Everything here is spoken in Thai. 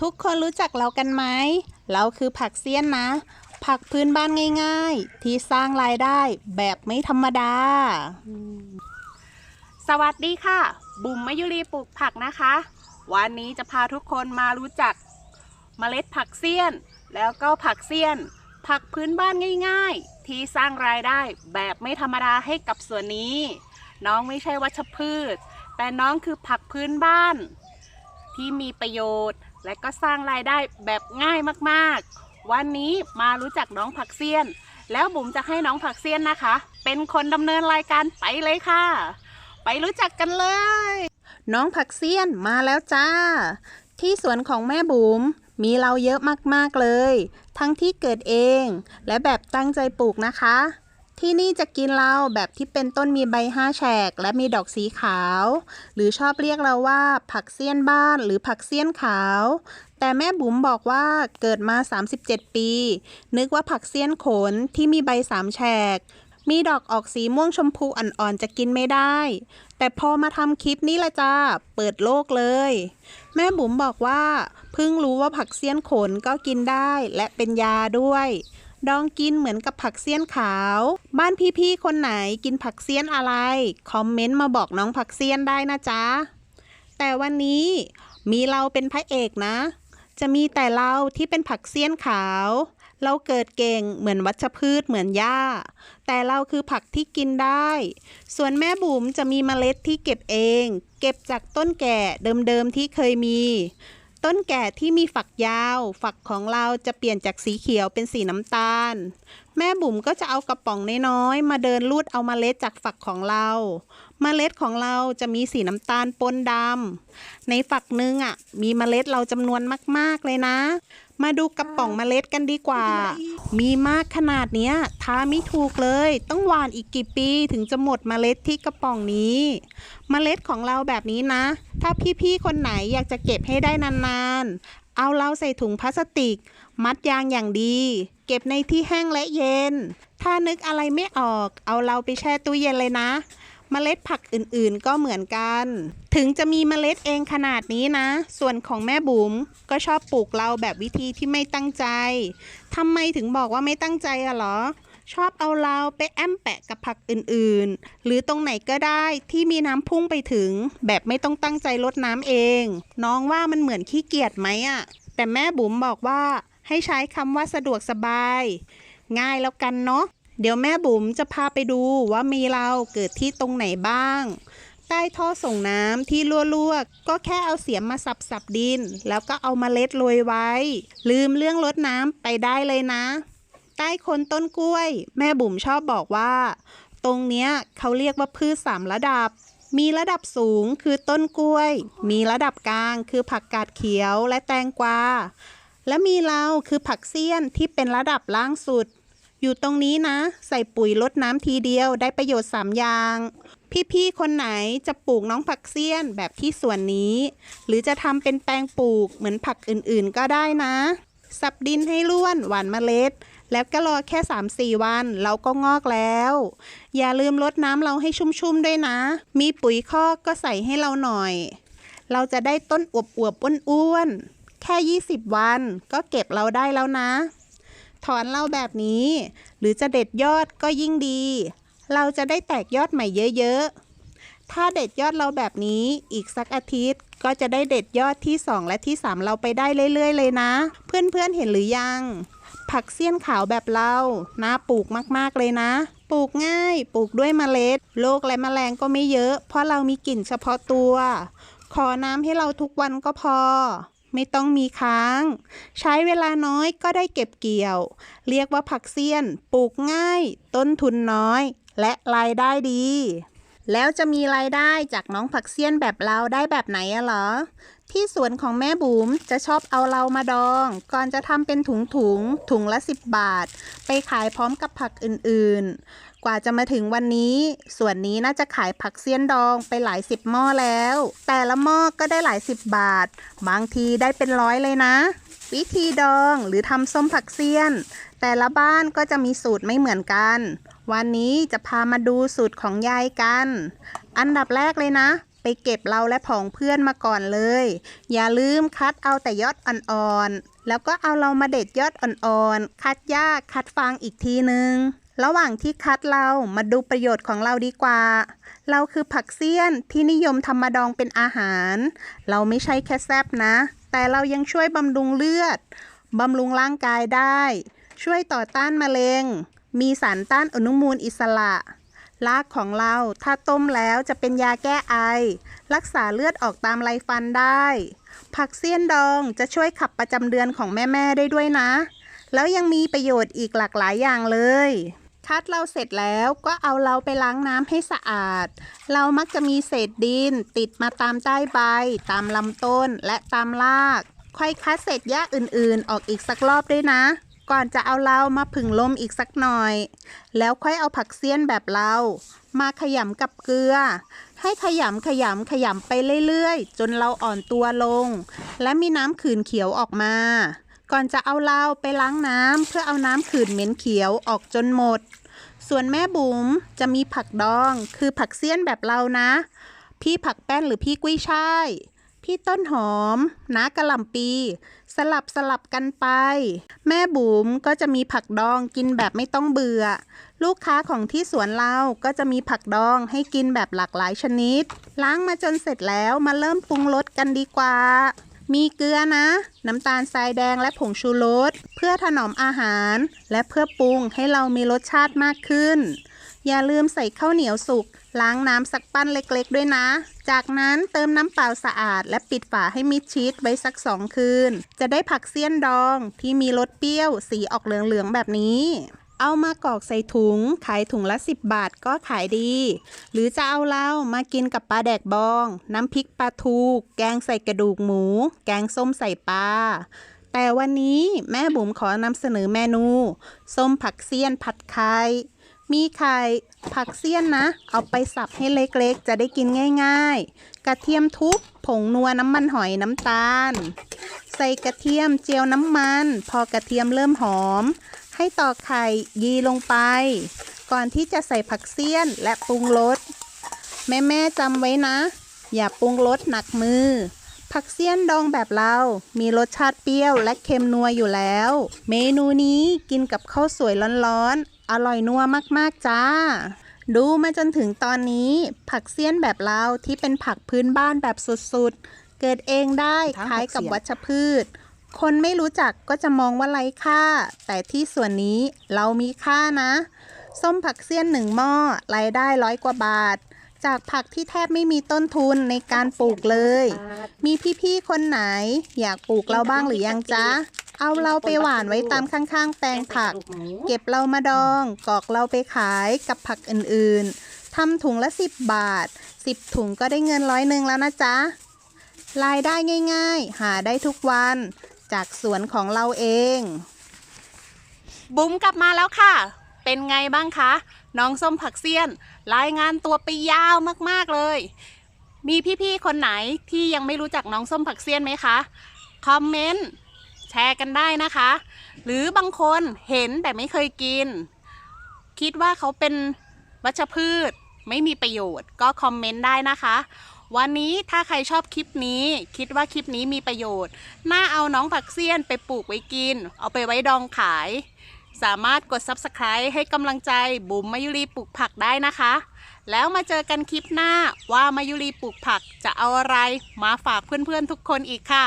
ทุกคนรู้จักเรากันไหม เราคือผักเสี้ยนนะ ผักพื้นบ้านง่าย ๆ ที่สร้างรายได้แบบไม่ธรรมดา สวัสดีค่ะ บุ๋มมายุรีปลูกผักนะคะ วันนี้จะพาทุกคนมารู้จักเมล็ดผักเสี้ยน แล้วก็ผักเสี้ยน ผักพื้นบ้านง่าย ๆ ที่สร้างรายได้แบบไม่ธรรมดาให้กับสวนนี้ น้องไม่ใช่วัชพืช แต่น้องคือผักพื้นบ้าน ที่มีประโยชน์ และก็สร้างรายได้แบบง่ายมากๆ วันนี้มารู้จักน้องผักเสี้ยน แล้วบุ๋มจะให้น้องผักเสี้ยนนะคะ เป็นคนดำเนินรายการไปเลยค่ะ ไปรู้จักกันเลย น้องผักเสี้ยนมาแล้วจ้า ที่สวนของแม่บุ๋มมีเราเยอะมากๆเลย ทั้งที่เกิดเอง และแบบตั้งใจปลูกนะคะ ที่นี่จะกินเราแบบที่เป็นต้นมีใบห้าแฉก และมีดอกสีขาว หรือชอบเรียกเราว่า ผักเสี้ยนบ้านหรือผักเสี้ยนขาว แต่แม่บุ๋มบอกว่าเกิดมา 37 ปี นึกว่าผักเสี้ยนขนที่มีใบสามแฉก มีดอกออกสีม่วงชมพูอ่อนๆจะกินไม่ได้ แต่พอมาทำคลิปนี้ละจ้าเปิดโลกเลย แม่บุ๋มบอกว่าเพิ่งรู้ว่าผักเสี้ยนขนก็กินได้และเป็นยาด้วย ดองกินเหมือนกับผักเสี้ยนขาว บ้านพี่ๆคนไหนกินผักเสี้ยนอะไร คอมเมนต์มาบอกน้องผักเสี้ยนได้นะจ๊ะ แต่วันนี้มีเราเป็นพระเอกนะ จะมีแต่เราที่เป็นผักเสี้ยนขาว เราเกิดเก่งเหมือนวัชพืชเหมือนหญ้า แต่เราคือผักที่กินได้ ส่วนแม่บุ๋มจะมีเมล็ดที่เก็บเอง เก็บจากต้นแก่เดิมๆที่เคยมี ต้นแก่ที่มีฝักยาว ฝักของเราจะเปลี่ยนจากสีเขียวเป็นสีน้ำตาล แม่บุ๋มก็จะเอากระป๋องน้อยๆมาเดินลูดเอามาเมล็ดจากฝักของเราเมล็ดของเราจะมีสีน้ำตาลปนดำในฝักหนึงอะ มีเมล็ดเราจำนวนมากๆเลยนะ มาดูกระป๋องเมล็ดกันดีกว่า มีมากขนาดเนี้ยท้าไม่ถูกเลย ต้องหวานอีกกี่ปีถึงจะหมดเมล็ดที่กระป๋องนี้ เมล็ดของเราแบบนี้นะ ถ้าพี่ๆคนไหนอยากจะเก็บให้ได้นานๆ เอาเราใส่ถุงพลาสติก มัดยางอย่างดี เก็บในที่แห้งและเย็น ถ้านึกอะไรไม่ออก เอาเราไปแช่ตู้เย็นเลยนะ เมล็ดผักอื่นๆก็เหมือนกัน ถึงจะมีเมล็ดเองขนาดนี้นะ ส่วนของแม่บุ๋มก็ชอบปลูกเราแบบวิธีที่ไม่ตั้งใจทำไมถึงบอกว่าไม่ตั้งใจอะเหรอ ชอบเอาเราไปแอมแปะกับผักอื่นๆ หรือตรงไหนก็ได้ที่มีน้ำพุ่งไปถึง แบบไม่ต้องตั้งใจลดน้ำเอง น้องว่ามันเหมือนขี้เกียจไหมอะแต่แม่บุ๋มบอกว่าให้ใช้คำว่าสะดวกสบาย ง่ายแล้วกันเนาะ เดี๋ยวแม่บุ๋มจะพาไปดูว่ามีเราเกิดที่ตรงไหนบ้าง ใต้ท่อส่งน้ำที่รั่วๆก็แค่เอาเสียมมาสับสับๆดิน แล้วก็เอามาเล็ดโรยไว้ ลืมเรื่องรดน้ำไปได้เลยนะ ใต้คนต้นกล้วย แม่บุ๋มชอบบอกว่า ตรงเนี้ยเขาเรียกว่าพืชสามระดับมีระดับสูงคือต้นกล้วย มีระดับกลางคือผักกาดเขียวและแตงกวา และมีเราคือผักเสี้ยนที่เป็นระดับล่างสุด อยู่ตรงนี้นะ ใส่ปุ๋ยลดน้ำทีเดียวได้ประโยชน์ 3 อย่าง พี่ๆ คนไหนจะปลูกน้องผักเสี้ยนแบบที่สวนนี้ หรือจะทำเป็นแปลงปลูกเหมือนผักอื่นๆก็ได้นะ สับดินให้ร่วนหว่านเมล็ด แล้วก็รอแค่ 3-4 วันเราก็งอกแล้ว อย่าลืมลดน้ำเราให้ชุ่มๆด้วยนะ มีปุ๋ยคอกก็ใส่ให้เราหน่อย เราจะได้ต้นอวบๆอ้วนๆแค่ 20 วันก็เก็บเราได้แล้วนะ ถอนเราแบบนี้ หรือจะเด็ดยอดก็ยิ่งดี เราจะได้แตกยอดใหม่เยอะๆ ถ้าเด็ดยอดเราแบบนี้อีกสักอาทิตย์ก็จะได้เด็ดยอดที่ 2 และที่ 3 เราไปได้เรื่อย ๆ เลยนะ เพื่อนๆเห็นหรือยัง ผักเสี้ยนขาวแบบเราน่าปลูกมากๆเลยนะ ปลูกง่าย ปลูกด้วยเมล็ด โรคและแมลงก็ไม่เยอะ เพราะเรามีกลิ่นเฉพาะตัว ขอน้ำให้เราทุกวันก็พอ ไม่ต้องมีค้าง ใช้เวลาน้อยก็ได้เก็บเกี่ยว เรียกว่าผักเสี้ยน ปลูกง่าย ต้นทุนน้อย และรายได้ดี แล้วจะมีรายได้จากน้องผักเสี้ยนแบบเราได้แบบไหนอะเหรอ ที่สวนของแม่บุ๋มจะชอบเอาเรามาดอง ก่อนจะทำเป็นถุงถุงถุงละ 10 บาท ไปขายพร้อมกับผักอื่นๆ กว่าจะมาถึงวันนี้ ส่วนนี้น่าจะขายผักเสี้ยนดองไปหลายสิบหม้อแล้ว แต่ละหม้อก็ได้หลายสิบบาท บางทีได้เป็นร้อยเลยนะ วิธีดองหรือทำส้มผักเสี้ยน แต่ละบ้านก็จะมีสูตรไม่เหมือนกัน วันนี้จะพามาดูสูตรของยายกัน อันดับแรกเลยนะไปเก็บเราและผองเพื่อนมาก่อนเลย อย่าลืมคัดเอาแต่ยอดอ่อนๆ แล้วก็เอาเรามาเด็ดยอดอ่อนๆ คัดหญ้าคัดฟางอีกทีนึง ระหว่างที่คัดเรามาดูประโยชน์ของเราดีกว่า เราคือผักเสี้ยนที่นิยมทำมาดองเป็นอาหาร เราไม่ใช่แค่แซบนะ แต่เรายังช่วยบำรุงเลือดบำรุงร่างกายได้ ช่วยต่อต้านมะเร็ง มีสารต้านอนุมูลอิสระรากของเราถ้าต้มแล้วจะเป็นยาแก้ไอ รักษาเลือดออกตามไรฟันได้ ผักเสี้ยนดองจะช่วยขับประจำเดือนของแม่ ๆ ได้ด้วยนะ แล้วยังมีประโยชน์อีกหลากหลายอย่างเลย คัดเราเสร็จแล้วก็เอาเราไปล้างน้ำให้สะอาด เรามักจะมีเศษดิน ติดมาตามใต้ใบ ตามลำต้นและตามราก ค่อยคัดเศษหญ้าอื่นๆ ออกอีกสักรอบด้วยนะ ก่อนจะเอาเรามาผึ่งลมอีกสักหน่อย แล้วค่อยเอาผักเสี้ยนแบบเรา มาขยำกับเกลือ ให้ขยำขยำขยำไปเรื่อยๆ จนเราอ่อนตัวลง และมีน้ำขื่นเขียวออกมาก่อนจะเอาเราไปล้างน้ำเพื่อเอาน้ำขื่นเหม็นเขียวออกจนหมด ส่วนแม่บุ๋มจะมีผักดองคือผักเสี้ยนแบบเรานะ พี่ผักแป้นหรือพี่กุ้ยช่าย พี่ต้นหอมน้ากระหล่ำปี สลับสลับกันไป แม่บุ๋มก็จะมีผักดองกินแบบไม่ต้องเบื่อ ลูกค้าของที่สวนเราก็จะมีผักดองให้กินแบบหลากหลายชนิด ล้างมาจนเสร็จแล้วมาเริ่มปรุงรสกันดีกว่า มีเกลือนะ น้ำตาลทรายแดงและผงชูรสเพื่อถนอมอาหาร และเพื่อปรุงให้เรามีรสชาติมากขึ้น อย่าลืมใส่ข้าวเหนียวสุกล้างน้ำสักปั้นเล็กๆ ด้วยนะ จากนั้นเติมน้ำเปล่าสะอาด และปิดฝาให้มิดชิดไว้สักสองคืน จะได้ผักเสี้ยนดองที่มีรสเปรี้ยว สีออกเหลืองๆแบบนี้ เอามากรอกใส่ถุง ขายถุงละ 10 บาทก็ขายดี หรือจะเอาเรามากินกับปลาแดกบอง น้ำพริกปลาทู แกงใส่กระดูกหมู แกงส้มใส่ปลาแต่วันนี้แม่บุ๋มขอนำเสนอเมนูส้มผักเสี้ยนผัดไข่มีไข่ผักเสี้ยนนะ เอาไปสับให้เล็กๆ จะได้กินง่าย ๆ กระเทียมทุบผงนัวน้ำมันหอยน้ำตาล ใส่กระเทียมเจียวน้ำมัน พอกระเทียมเริ่มหอม ให้ตอกไข่ยีลงไป ก่อนที่จะใส่ผักเสี้ยนและปรุงรสแม่ๆจำไว้นะ อย่าปรุงรสหนักมือ ผักเสี้ยนดองแบบเรา มีรสชาติเปรี้ยวและเค็มนัวอยู่แล้ว เมนูนี้กินกับข้าวสวยร้อนๆ อร่อยนัวมากๆจ้า ดูมาจนถึงตอนนี้ ผักเสี้ยนแบบเราที่เป็นผักพื้นบ้านแบบสุดๆ เกิดเองได้คล้ายกับวัชพืช คนไม่รู้จักก็จะมองว่าไร้ค่า แต่ที่ส่วนนี้เรามีค่านะ ส้มผักเสี้ยนหนึ่งหม้อรายได้ร้อยกว่าบาท จากผักที่แทบไม่มีต้นทุนในการปลูกเลย มีพี่ๆคนไหน อยากปลูกเราบ้างหรือยังจ๊ะ เอาเราไปหว่านไว้ตามข้างๆ แปลงผัก เก็บเรามาดอง กอกเราไปขายกับผักอื่นๆทำถุงละ 10 บาท 10 ถุงก็ได้เงินร้อยหนึ่งแล้วนะจ๊ะรายได้ง่าย ๆ หาได้ทุกวัน จากสวนของเราเอง บุ๋มกลับมาแล้วค่ะ เป็นไงบ้างคะ น้องส้มผักเสี้ยน รายงานตัวไปยาวมากๆเลย มีพี่ๆคนไหนที่ยังไม่รู้จักน้องส้มผักเสี้ยนไหมคะ คอมเมนต์แชร์กันได้นะคะ หรือบางคนเห็นแต่ไม่เคยกิน คิดว่าเขาเป็นวัชพืช ไม่มีประโยชน์ก็คอมเมนต์ได้นะคะ วันนี้ถ้าใครชอบคลิปนี้ คิดว่าคลิปนี้มีประโยชน์ น่าเอาน้องผักเสี้ยนไปปลูกไว้กิน เอาไปไว้ดองขาย สามารถกด Subscribe ให้กำลังใจบุ๋มมายุรีปลูกผักได้นะคะ แล้วมาเจอกันคลิปหน้าว่ามายุรีปลูกผักจะเอาอะไรมาฝากเพื่อนๆทุกคนอีกค่ะ